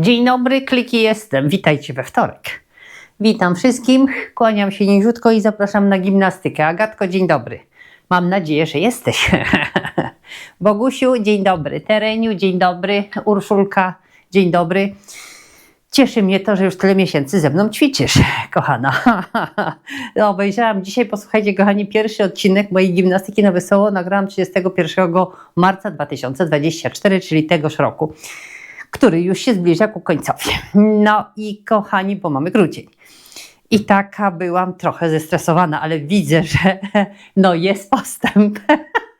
Dzień dobry, kliki jestem. Witajcie we wtorek. Witam wszystkim, kłaniam się niziutko i zapraszam na gimnastykę. Agatko, dzień dobry. Mam nadzieję, że jesteś. Bogusiu, dzień dobry. Tereniu, dzień dobry. Urszulka, dzień dobry. Cieszy mnie to, że już tyle miesięcy ze mną ćwiczysz, kochana. No, Obejrzałam dzisiaj, posłuchajcie, kochani, pierwszy odcinek mojej gimnastyki na wesoło. Nagrałam 31 marca 2024, czyli tegoż roku który już się zbliża ku końcowi. No i kochani, bo mamy grudzień. I taka byłam trochę zestresowana, ale widzę, że no jest postęp.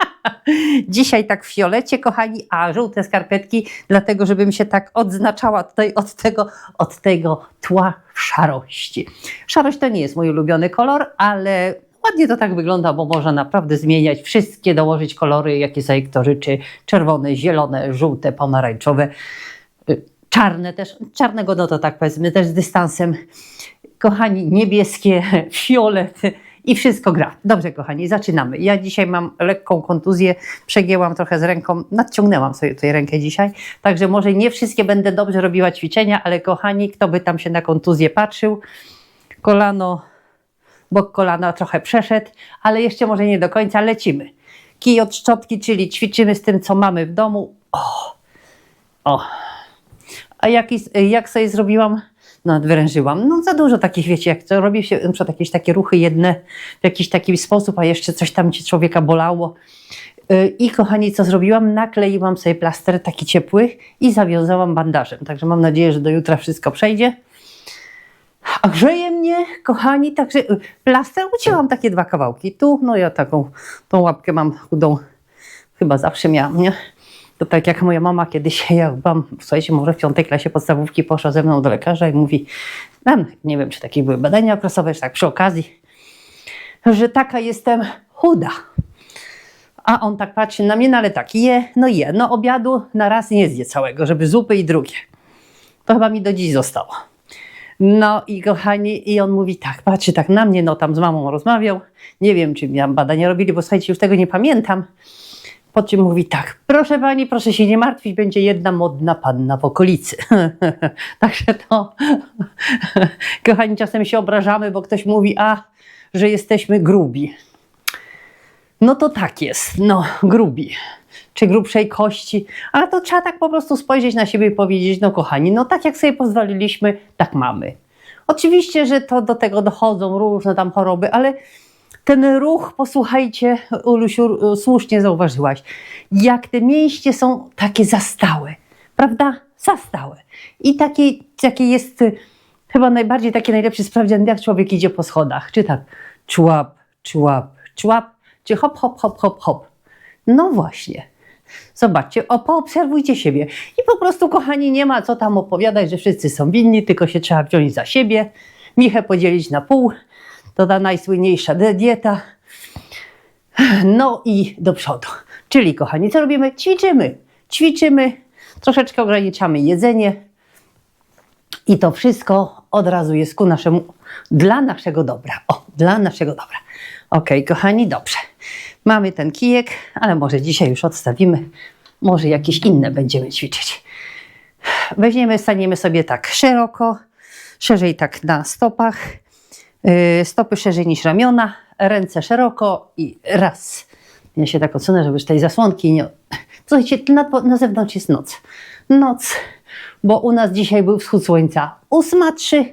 Dzisiaj tak w fiolecie, kochani, a żółte skarpetki, dlatego żebym się tak odznaczała tutaj od tego, od tego tła szarości. Szarość to nie jest mój ulubiony kolor, ale ładnie to tak wygląda, bo można naprawdę zmieniać wszystkie, dołożyć kolory, jakie sobie kto życzy. Czerwone, zielone, żółte, pomarańczowe czarne też, czarnego no to tak powiedzmy też z dystansem. Kochani, niebieskie, fiolet i wszystko gra. Dobrze, kochani, zaczynamy. Ja dzisiaj mam lekką kontuzję, przegięłam trochę z ręką, nadciągnęłam sobie tutaj rękę dzisiaj, także może nie wszystkie będę dobrze robiła ćwiczenia, ale kochani, kto by tam się na kontuzję patrzył, kolano, bok kolana trochę przeszedł, ale jeszcze może nie do końca, lecimy. Kij od szczotki, czyli ćwiczymy z tym, co mamy w domu. O, o, a jak, jak sobie zrobiłam, no odwrężyłam, no za dużo takich, wiecie, jak to robi się na przykład jakieś takie ruchy jedne w jakiś taki sposób, a jeszcze coś tam ci człowieka bolało. Y, I kochani, co zrobiłam? Nakleiłam sobie plaster taki ciepły i zawiązałam bandażem. Także mam nadzieję, że do jutra wszystko przejdzie. A grzeje mnie, kochani, także y, plaster ucięłam takie dwa kawałki. Tu, no ja taką, tą łapkę mam chudą, chyba zawsze miałam, nie? To tak jak moja mama kiedyś, jak byłam, słuchajcie, może w piątej klasie podstawówki poszła ze mną do lekarza i mówi, nie wiem, czy takie były badania okresowe, czy tak przy okazji, że taka jestem chuda. A on tak patrzy na mnie, no ale tak, je, no je, no obiadu na raz nie zje całego, żeby zupy i drugie. To chyba mi do dziś zostało. No i kochani, i on mówi tak, patrzy tak na mnie, no tam z mamą rozmawiał, nie wiem, czy miałam badania robili, bo słuchajcie, już tego nie pamiętam, po czym mówi tak, proszę pani, proszę się nie martwić, będzie jedna modna panna w okolicy. Także to, kochani, czasem się obrażamy, bo ktoś mówi, a, że jesteśmy grubi. No to tak jest, no, grubi. Czy grubszej kości, ale to trzeba tak po prostu spojrzeć na siebie i powiedzieć, no kochani, no tak jak sobie pozwoliliśmy, tak mamy. Oczywiście, że to do tego dochodzą różne tam choroby, ale ten ruch, posłuchajcie, Ulusiu, słusznie zauważyłaś, jak te mięśnie są takie zastałe, prawda? Zastałe. I takie, takie jest y, chyba najbardziej taki najlepszy sprawdzian, jak człowiek idzie po schodach. Czy tak człap, człap, człap, czy hop, hop, hop, hop, hop. No właśnie. Zobaczcie, o, poobserwujcie siebie. I po prostu, kochani, nie ma co tam opowiadać, że wszyscy są winni, tylko się trzeba wziąć za siebie, michę podzielić na pół, to ta najsłynniejsza dieta. No i do przodu. Czyli, kochani, co robimy? Ćwiczymy. Ćwiczymy, troszeczkę ograniczamy jedzenie i to wszystko od razu jest ku naszemu, dla naszego dobra. O, dla naszego dobra. Ok, kochani, dobrze. Mamy ten kijek, ale może dzisiaj już odstawimy. Może jakieś inne będziemy ćwiczyć. Weźmiemy, staniemy sobie tak szeroko, szerzej tak na stopach stopy szerzej niż ramiona, ręce szeroko i raz. Ja się tak odsunę, żeby z tej zasłonki nie... Słuchajcie, na, na zewnątrz jest noc. Noc, bo u nas dzisiaj był wschód słońca 8.03,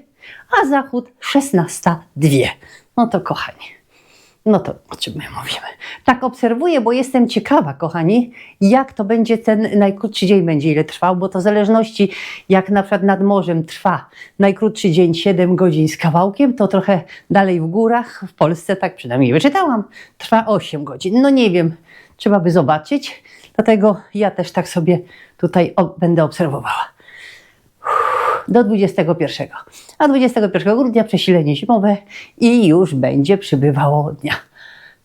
a zachód 16.02. No to kochani. No to o czym my mówimy? Tak obserwuję, bo jestem ciekawa, kochani, jak to będzie ten najkrótszy dzień będzie, ile trwał, bo to w zależności, jak na przykład nad morzem trwa najkrótszy dzień 7 godzin z kawałkiem, to trochę dalej w górach, w Polsce, tak przynajmniej wyczytałam, trwa 8 godzin. No nie wiem, trzeba by zobaczyć, dlatego ja też tak sobie tutaj będę obserwowała do 21. A 21 grudnia przesilenie zimowe i już będzie przybywało dnia.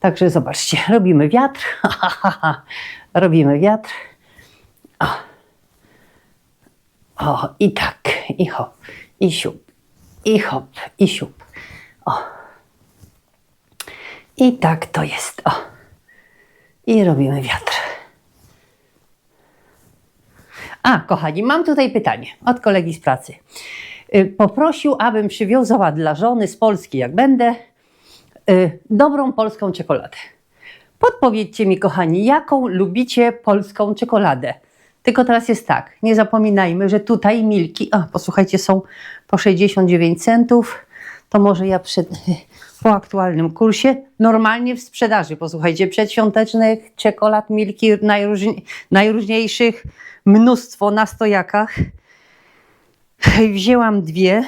Także zobaczcie, robimy wiatr, robimy wiatr. O. o, i tak, i hop, i siup, i hop, i siup. O. I tak to jest, o. I robimy wiatr. A, kochani, mam tutaj pytanie od kolegi z pracy. Y, Poprosił, abym przywiązała dla żony z Polski, jak będę, y, dobrą polską czekoladę. Podpowiedzcie mi, kochani, jaką lubicie polską czekoladę? Tylko teraz jest tak, nie zapominajmy, że tutaj milki, a posłuchajcie, są po 69 centów. To może ja przed, po aktualnym kursie, normalnie w sprzedaży, posłuchajcie, przedświątecznych czekolad, milki najróżni, najróżniejszych, mnóstwo na stojakach. Wzięłam dwie.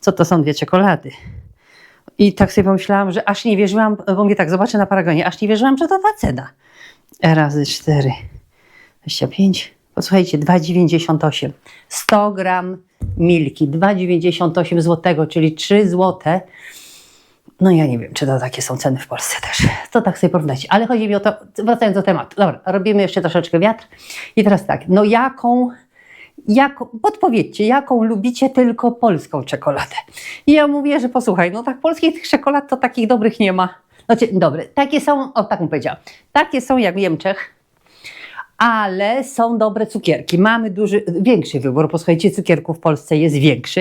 Co to są dwie czekolady? I tak sobie pomyślałam, że aż nie wierzyłam, bo mnie tak zobaczę na paragonie, aż nie wierzyłam, że to ta cena. Razy 4, 25, posłuchajcie, 2,98. 100 gram milki, 2,98 zł, czyli 3 zł. No ja nie wiem, czy to takie są ceny w Polsce też. To tak sobie porównajcie. Ale chodzi mi o to, wracając do tematu. Dobra, robimy jeszcze troszeczkę wiatr. I teraz tak, no jaką jaką, podpowiedzcie, jaką lubicie tylko polską czekoladę. I ja mówię, że posłuchaj, no tak polskich tych czekolad to takich dobrych nie ma. Znaczy, dobre, takie są, o tak bym powiedziała, takie są jak w Niemczech, ale są dobre cukierki. Mamy duży, większy wybór, posłuchajcie, cukierków w Polsce jest większy.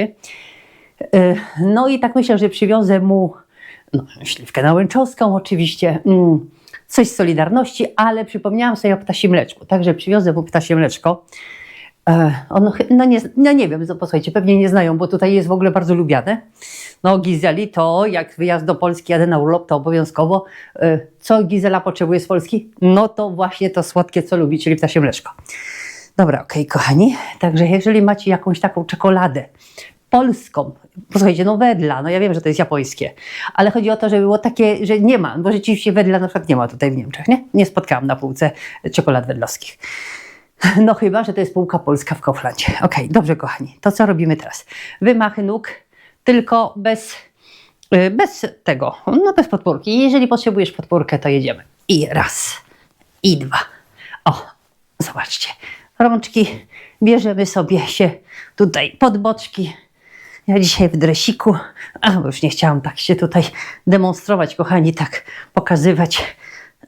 Yy, No i tak myślę, że przywiozę mu no, śliwkę nałęczowską oczywiście, mm, coś z Solidarności, ale przypomniałam sobie o ptasim mleczku, także przywiozę mu ptasie mleczko. E, On, chy- no, nie, no nie wiem, no posłuchajcie, pewnie nie znają, bo tutaj jest w ogóle bardzo lubiane. No Gizeli to jak wyjazd do Polski, jadę na urlop, to obowiązkowo. E, Co Gizela potrzebuje z Polski? No to właśnie to słodkie, co lubi, czyli ptasie mleczko. Dobra, okej, kochani. Także jeżeli macie jakąś taką czekoladę polską, posłuchajcie, no wedla, no ja wiem, że to jest japońskie, ale chodzi o to, żeby było takie, że nie ma, bo rzeczywiście wedla na przykład nie ma tutaj w Niemczech, nie? Nie spotkałam na półce czekolad wedlowskich. No chyba, że to jest półka polska w Kauflandzie. Okej, dobrze kochani, to co robimy teraz? Wymachy nóg, tylko bez, y, bez tego, no bez podpórki. Jeżeli potrzebujesz podpórkę, to jedziemy. I raz, i dwa. O, zobaczcie, rączki bierzemy sobie się tutaj pod boczki. Ja dzisiaj w dresiku, a już nie chciałam tak się tutaj demonstrować, kochani, tak pokazywać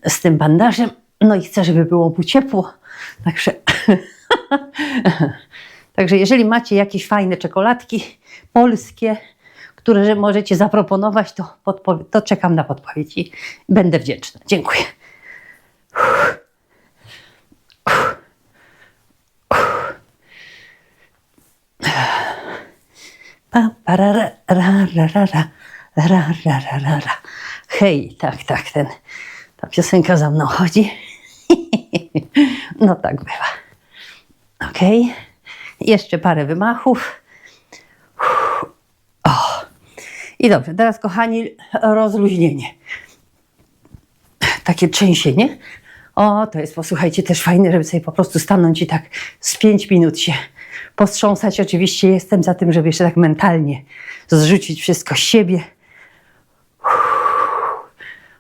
z tym bandażem. No i chcę, żeby było mu ciepło. Także, także jeżeli macie jakieś fajne czekoladki polskie, które że możecie zaproponować, to, to czekam na podpowiedź i będę wdzięczna. Dziękuję. Hej, tak, tak, ten, ta piosenka za mną chodzi. No tak bywa. Okej. Jeszcze parę wymachów. O. I dobrze, teraz kochani, rozluźnienie. Takie trzęsienie. O, to jest, posłuchajcie, też fajne, żeby sobie po prostu stanąć i tak z pięć minut się postrząsać. Oczywiście jestem za tym, żeby jeszcze tak mentalnie zrzucić wszystko z siebie.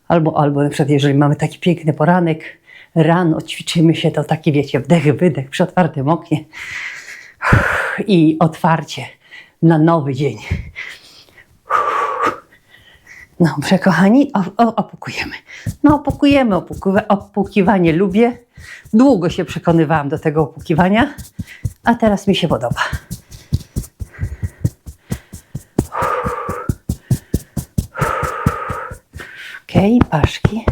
Albo, albo na przykład, jeżeli mamy taki piękny poranek, rano ćwiczymy się, to taki, wiecie, wdech, wydech przy otwartym oknie i otwarcie na nowy dzień. Dobrze, kochani, o, o, opukujemy. No, opukujemy, opukuwa, opukiwanie lubię. Długo się przekonywałam do tego opukiwania, a teraz mi się podoba. Okej, paszki.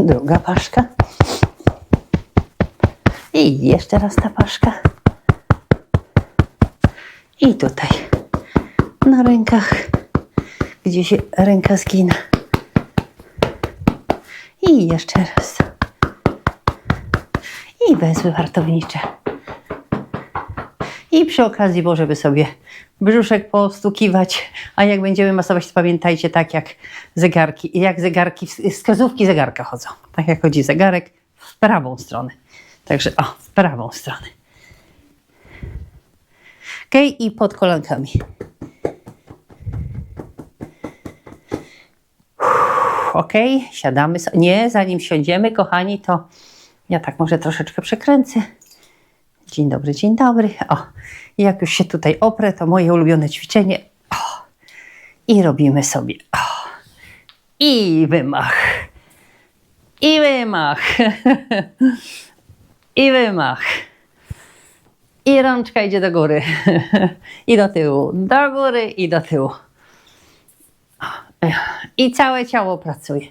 Druga paszka. I jeszcze raz ta paszka. I tutaj na rękach, gdzie się ręka zgina. I jeszcze raz. I wezwy wartownicze. I przy okazji, bo żeby sobie brzuszek postukiwać, a jak będziemy masować, to pamiętajcie, tak jak zegarki, jak zegarki, wskazówki zegarka chodzą. Tak jak chodzi zegarek w prawą stronę. Także o, w prawą stronę. Ok, i pod kolankami. Ok, siadamy. Nie, zanim siądziemy, kochani, to ja tak może troszeczkę przekręcę. Dzień dobry, dzień dobry. O, jak już się tutaj oprę, to moje ulubione ćwiczenie. O, I robimy sobie. O, I wymach. I wymach. I wymach. I rączka idzie do góry. I do tyłu. Do góry i do tyłu. I całe ciało pracuje.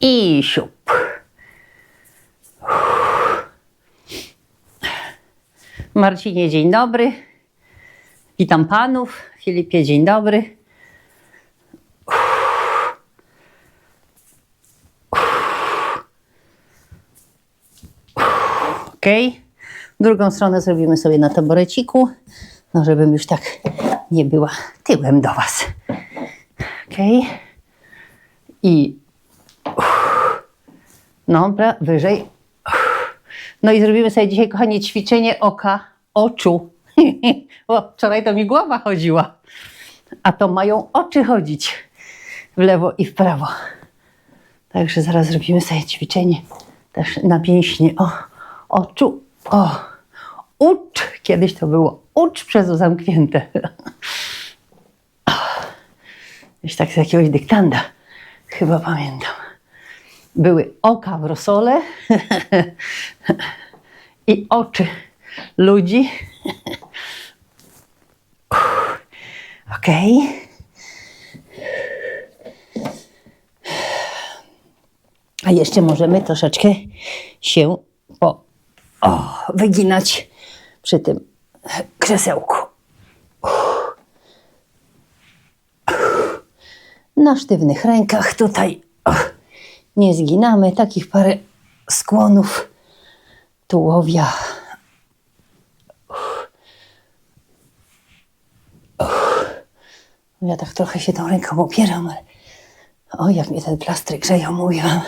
I siup. Marcinie, dzień dobry. Witam panów. Filipie, dzień dobry. Ok. Drugą stronę zrobimy sobie na taboreciku, no żebym już tak nie była tyłem do was. Ok. I no, dobra, wyżej. No i zrobimy sobie dzisiaj, kochani, ćwiczenie oka, oczu. Bo wczoraj to mi głowa chodziła. A to mają oczy chodzić w lewo i w prawo. Także zaraz zrobimy sobie ćwiczenie też na pięśnie. O, oczu, o, ucz. Kiedyś to było ucz przez o zamknięte. Już tak z jakiegoś dyktanda. Chyba pamiętam. Były oka w rosole i oczy ludzi. Okej. A jeszcze możemy troszeczkę się po, o, wyginać przy tym krzesełku. Na sztywnych rękach tutaj nie zginamy. Takich parę skłonów tułowia. Ja tak trochę się tą ręką opieram, ale o, jak mnie ten plastry grzeją, mówię wam.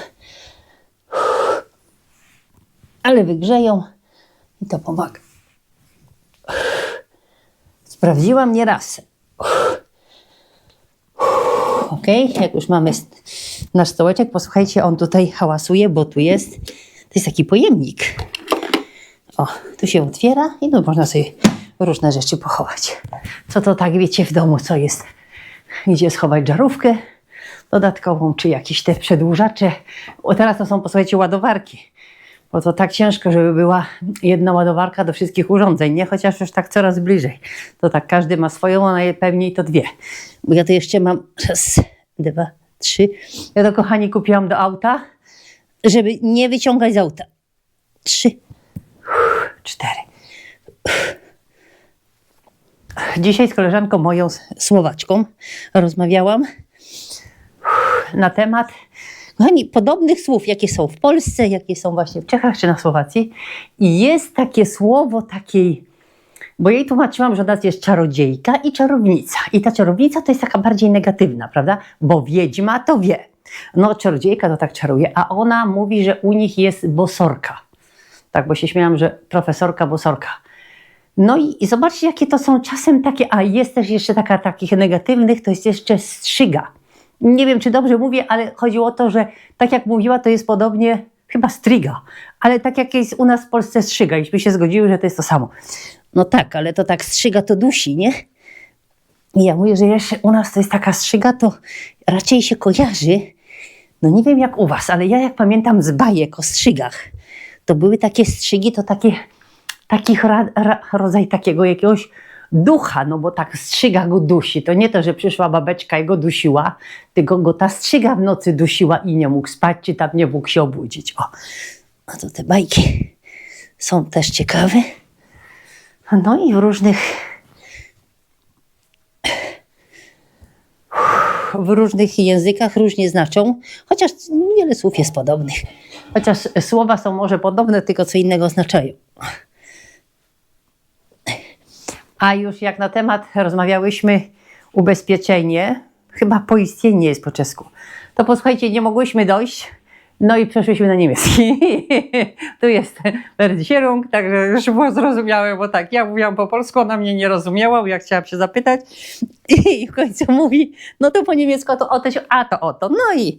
Ale wygrzeją i to pomaga. Sprawdziłam nie raz. Ok, jak już mamy nasz stołeczek, posłuchajcie, on tutaj hałasuje, bo tu jest, to jest taki pojemnik. O, tu się otwiera i tu można sobie różne rzeczy pochować. Co to tak wiecie w domu, co jest? Gdzie schować żarówkę dodatkową, czy jakieś te przedłużacze. O, teraz to są, posłuchajcie, ładowarki. Bo to tak ciężko, żeby była jedna ładowarka do wszystkich urządzeń, nie? Chociaż już tak coraz bliżej. To tak każdy ma swoją, a najpewniej to dwie. Bo ja to jeszcze mam raz, dwa, trzy. Ja to, kochani, kupiłam do auta, żeby nie wyciągać z auta. Trzy, cztery. Dzisiaj z koleżanką moją Słowaczką rozmawiałam na temat kochani, podobnych słów, jakie są w Polsce, jakie są właśnie w Czechach czy na Słowacji. I jest takie słowo takiej, bo jej tłumaczyłam, że nas jest czarodziejka i czarownica. I ta czarownica to jest taka bardziej negatywna, prawda? Bo wiedźma to wie. No, czarodziejka to tak czaruje, a ona mówi, że u nich jest bosorka. Tak, bo się śmiałam, że profesorka, bosorka. No i, i zobaczcie, jakie to są czasem takie, a jest też jeszcze taka takich negatywnych, to jest jeszcze strzyga. Nie wiem, czy dobrze mówię, ale chodziło o to, że tak jak mówiła, to jest podobnie chyba stryga, ale tak jak jest u nas w Polsce strzyga, iśmy się zgodziły, że to jest to samo. No tak, ale to tak strzyga to dusi, nie? I ja mówię, że jeszcze u nas to jest taka strzyga, to raczej się kojarzy. No nie wiem jak u was, ale ja jak pamiętam z bajek o strzygach, to były takie strzygi, to takie, taki ra, ra, rodzaj takiego jakiegoś ducha, no bo tak strzyga go dusi. To nie to, że przyszła babeczka i go dusiła, tylko go ta strzyga w nocy dusiła i nie mógł spać, czy tam nie mógł się obudzić. O, a to te bajki są też ciekawe. No i w różnych w różnych językach różnie znaczą, chociaż wiele słów jest podobnych. Chociaż słowa są może podobne, tylko co innego oznaczają. A już jak na temat rozmawiałyśmy ubezpieczenie, chyba poistnienie jest po czesku, to posłuchajcie, nie mogłyśmy dojść, no i przeszliśmy na niemiecki. tu jest Erdisierung, także już było zrozumiałe, bo tak, ja mówiłam po polsku, ona mnie nie rozumiała, bo ja chciałam się zapytać. I w końcu mówi, no to po niemiecku to o to, a to oto. No i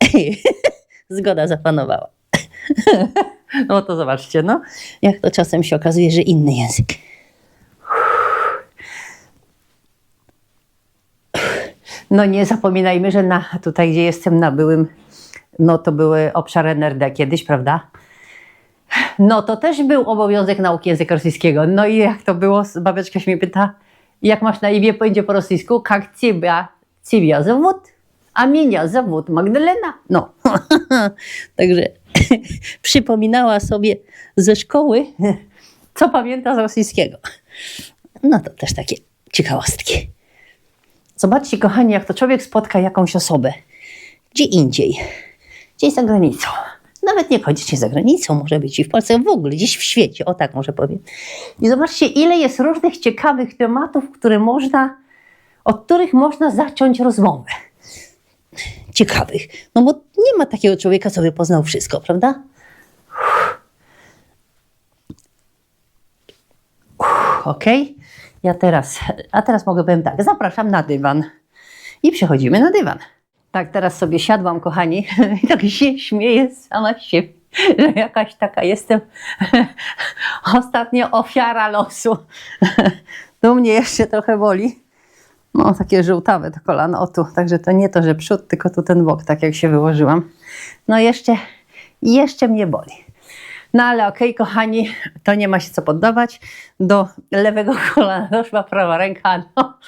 zgoda zapanowała. no to zobaczcie, no, jak to czasem się okazuje, że inny język. No nie zapominajmy, że na, tutaj, gdzie jestem na byłym no to były obszary NRD kiedyś, prawda? No to też był obowiązek nauki języka rosyjskiego. No i jak to było, babeczka się mnie pyta, jak masz na imię, po rosyjsku, jak ciebie, ciebie zowód, a mnie zawód Magdalena. No, także przypominała sobie ze szkoły, co pamięta z rosyjskiego. No to też takie ciekawostki. Zobaczcie, kochani, jak to człowiek spotka jakąś osobę gdzie indziej, gdzieś za granicą. Nawet niekoniecznie za granicą, może być i w Polsce, w ogóle gdzieś w świecie, o tak może powiem. I zobaczcie, ile jest różnych ciekawych tematów, które można, od których można zacząć rozmowę. Ciekawych. No bo nie ma takiego człowieka, co by poznał wszystko, prawda? Okej. Ja teraz, a teraz mogę powiem tak, zapraszam na dywan. I przechodzimy na dywan. Tak, teraz sobie siadłam, kochani, i tak się śmieję sama siebie, że jakaś taka jestem ostatnio ofiara losu. Tu mnie jeszcze trochę boli. No, takie żółtawe to kolano, o tu. Także to nie to, że przód, tylko tu ten bok, tak jak się wyłożyłam. No jeszcze, jeszcze mnie boli. No ale okej, kochani, to nie ma się co poddawać. Do lewego kolana doszła prawa ręka, no,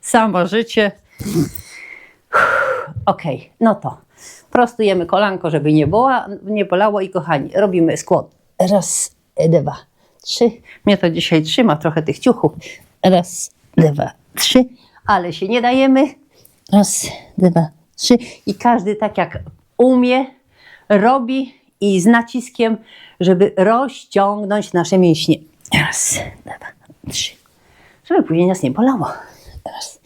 samo życie. Okej, no to prostujemy kolanko, żeby nie, boła, nie bolało i kochani, robimy skłon. Raz, dwa, trzy. Mnie to dzisiaj trzyma trochę tych ciuchów. Raz, dwa, trzy, ale się nie dajemy. Raz, dwa, trzy. I każdy tak jak umie, robi i z naciskiem, żeby rozciągnąć nasze mięśnie. Raz, dwa, trzy. Żeby później nas nie bolało. Raz,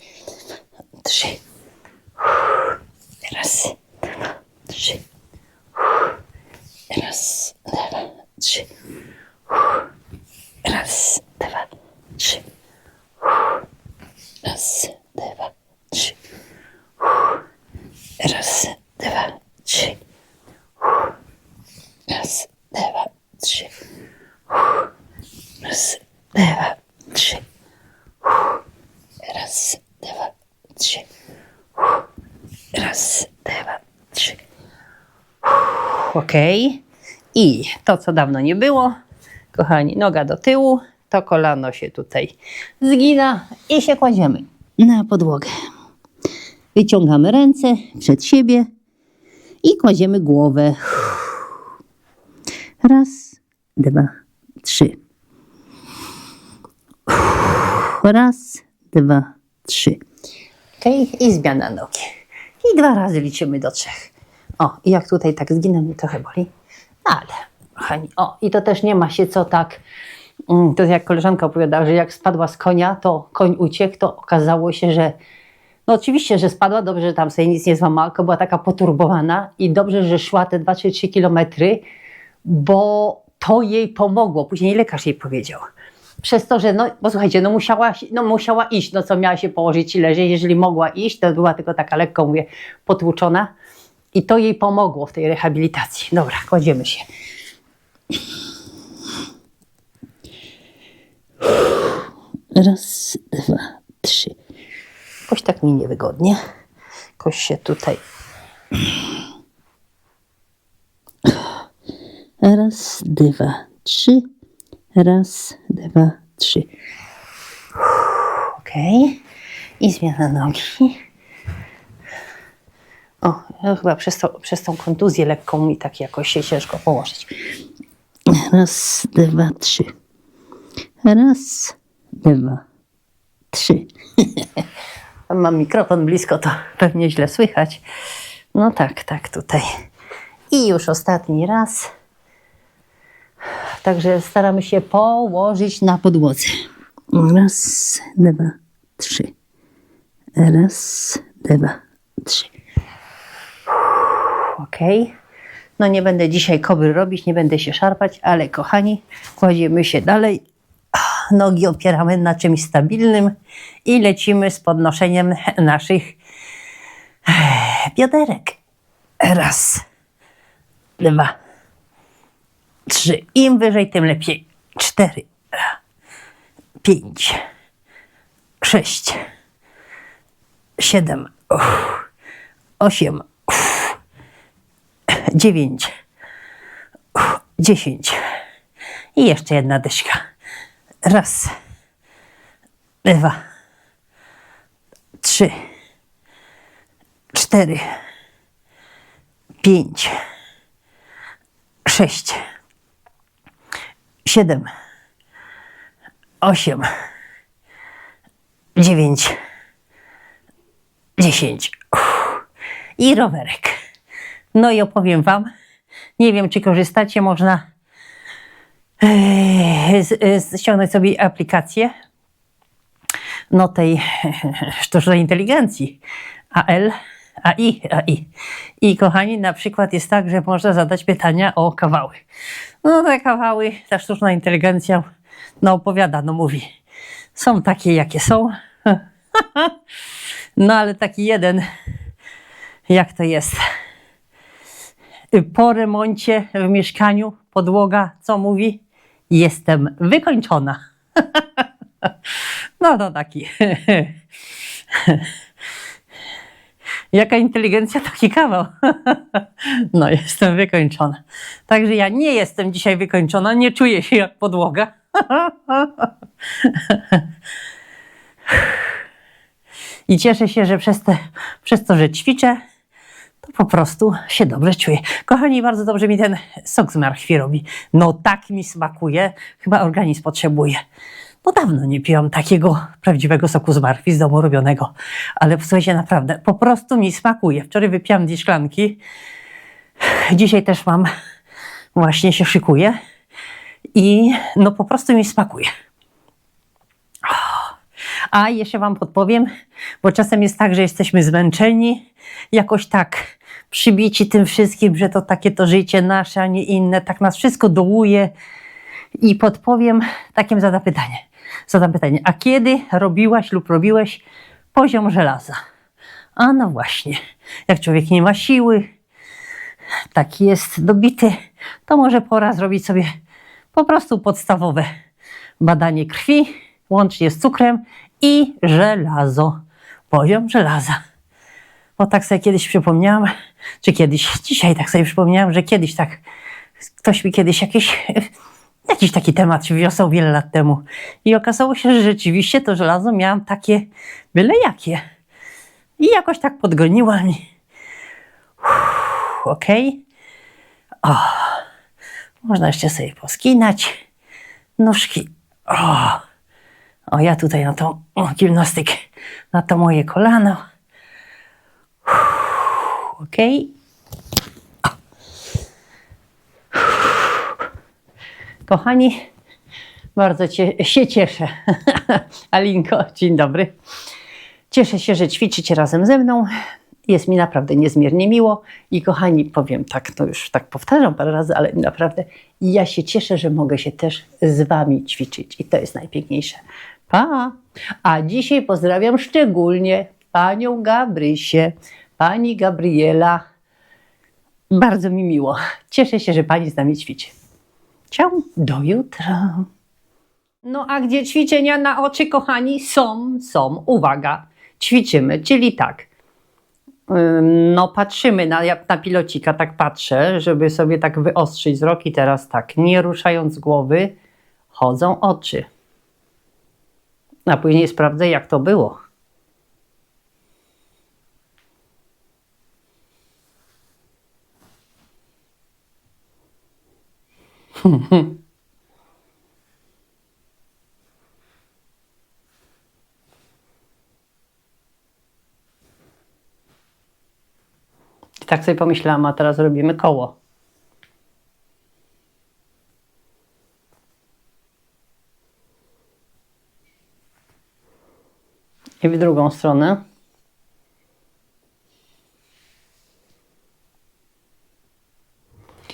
dwa, trzy. Raz, Biraz. Şey. Biraz. Şey. Раз, два, три. Раз, два, три. Раз, два, три. Раз, два, три. Раз, два, три. Раз, два, три. Raz, dwa, trzy. Okej. I to, co dawno nie było, kochani, noga do tyłu, to kolano się tutaj zgina i się kładziemy na podłogę. Wyciągamy ręce przed siebie i kładziemy głowę. Raz, dwa, trzy. Raz, dwa, trzy. Okej, i zmiana nogi. I dwa razy liczymy do trzech. O, i jak tutaj tak zginę, mnie trochę boli. Ale, kochani, o, i to też nie ma się co tak. mm, To jak koleżanka opowiadała, że jak spadła z konia, to koń uciekł, to okazało się, że no oczywiście, że spadła, dobrze, że tam sobie nic nie złamała, tylko była taka poturbowana i dobrze, że szła te 2 czy 3 kilometry, bo to jej pomogło. Później lekarz jej powiedział. Przez to, że no, bo słuchajcie, no musiała, no musiała iść, no co miała się położyć i leżeć. Jeżeli mogła iść, to była tylko taka lekko, mówię, potłuczona. I to jej pomogło w tej rehabilitacji. Dobra, kładziemy się. Raz, dwa, trzy. Jakoś tak mi niewygodnie. Jakoś się tutaj. Raz, dwa, trzy. Raz, dwa, trzy. Okej. I zmiana nogi. O, ja chyba przez, to, przez tą kontuzję lekką mi tak jakoś się ciężko położyć. Raz, dwa, trzy. Raz, dwa, trzy. Mam mikrofon blisko, to pewnie źle słychać. No tak, tak, tutaj. I już ostatni raz. Także staramy się położyć na podłodze. Raz, dwa, trzy. Raz, dwa, trzy. Okej. No nie będę dzisiaj kobry robić, nie będę się szarpać, ale kochani, kładziemy się dalej. Nogi opieramy na czymś stabilnym i lecimy z podnoszeniem naszych bioderek. Raz, dwa, trzy. Im wyżej, tym lepiej. Cztery, pięć, sześć, siedem, osiem, dziewięć, dziesięć. I jeszcze jedna dyszka. Raz, dwa, trzy, cztery, pięć, sześć, siedem, osiem, dziewięć, dziesięć. Uff. I rowerek. No i opowiem Wam, nie wiem czy korzystacie, można e, z- ściągnąć sobie aplikację no tej sztucznej inteligencji AL, AI, AI. I kochani, na przykład jest tak, że można zadać pytania o kawały. No te kawały, ta sztuczna inteligencja no opowiada, no mówi, są takie jakie są. No ale taki jeden, jak to jest? Po remoncie w mieszkaniu podłoga, co mówi? Jestem wykończona. No to taki. Jaka inteligencja, taki kawał. No, jestem wykończona. Także ja nie jestem dzisiaj wykończona, nie czuję się jak podłoga. I cieszę się, że przez, te, przez to, że ćwiczę, to po prostu się dobrze czuję. Kochani, bardzo dobrze mi ten sok z marchwi robi. No tak mi smakuje, chyba organizm potrzebuje. No dawno nie piłam takiego prawdziwego soku z marchwi z domu robionego, ale słuchajcie, naprawdę, po prostu mi smakuje. Wczoraj wypiłam dwie szklanki, dzisiaj też mam, właśnie się szykuję i no po prostu mi smakuje. A jeszcze Wam podpowiem, bo czasem jest tak, że jesteśmy zmęczeni, jakoś tak przybici tym wszystkim, że to takie to życie nasze, a nie inne, tak nas wszystko dołuje. I podpowiem, takim zada pytanie. Zadam pytanie, a kiedy robiłaś lub robiłeś poziom żelaza? A no właśnie, jak człowiek nie ma siły, taki jest dobity, to może pora zrobić sobie po prostu podstawowe badanie krwi, łącznie z cukrem i żelazo. Poziom żelaza. Bo tak sobie kiedyś przypomniałam, czy kiedyś, dzisiaj tak sobie przypomniałam, że kiedyś tak, ktoś mi kiedyś jakiś, jakiś taki temat wiosał wiele lat temu. I okazało się, że rzeczywiście to żelazo miałam takie byle jakie. I jakoś tak podgoniła mi. Okej. O, można jeszcze sobie poskinać nóżki. O, o ja tutaj na tą o, gimnastykę, na to moje kolano. Okej. O. Kochani, bardzo cie, się cieszę. Alinko, dzień dobry. Cieszę się, że ćwiczycie razem ze mną. Jest mi naprawdę niezmiernie miło i kochani, powiem tak, to już tak powtarzam parę razy, ale naprawdę ja się cieszę, że mogę się też z Wami ćwiczyć i to jest najpiękniejsze. Pa! A dzisiaj pozdrawiam szczególnie Panią Gabrysię, Pani Gabriela. Bardzo mi miło. Cieszę się, że Pani z nami ćwiczy. Ciao, do jutra. No a gdzie ćwiczenia na oczy, kochani? Są, są. Uwaga, ćwiczymy, czyli tak. No, patrzymy na, na pilocika, tak patrzę, żeby sobie tak wyostrzyć wzrok i teraz tak, nie ruszając głowy, chodzą oczy. A później sprawdzę, jak to było. I tak sobie pomyślałam, a teraz robimy koło. I w drugą stronę.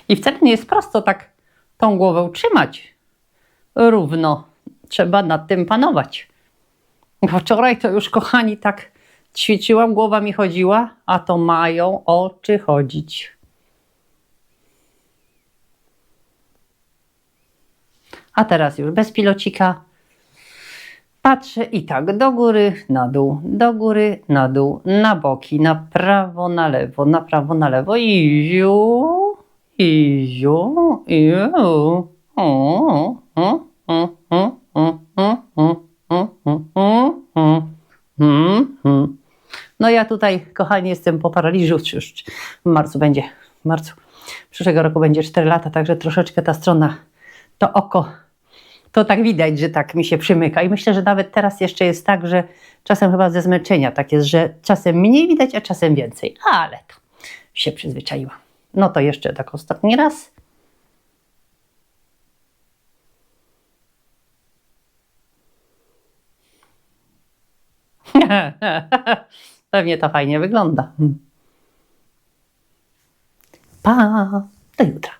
I wcale nie jest prosto tak tą głowę trzymać równo. Trzeba nad tym panować. Wczoraj to już, kochani, tak ćwiczyłam, głowa mi chodziła, a to mają oczy chodzić. A teraz już bez pilocika. Patrzę i tak, do góry, na dół, do góry, na dół, na boki, na prawo, na lewo, na prawo, na lewo i ziu, i ziu. O, o, o, o, o, o, o, o, o, o, o. Mm, mm. No ja tutaj, kochani, jestem po paraliżu już w marcu będzie, w marcu przyszłego roku będzie 4 lata, także troszeczkę ta strona, to oko, to tak widać, że tak mi się przymyka i myślę, że nawet teraz jeszcze jest tak, że czasem chyba ze zmęczenia tak jest, że czasem mniej widać, a czasem więcej, ale to się przyzwyczaiłam. No to jeszcze tak ostatni raz. Pewnie to fajnie wygląda. Pa, do jutra.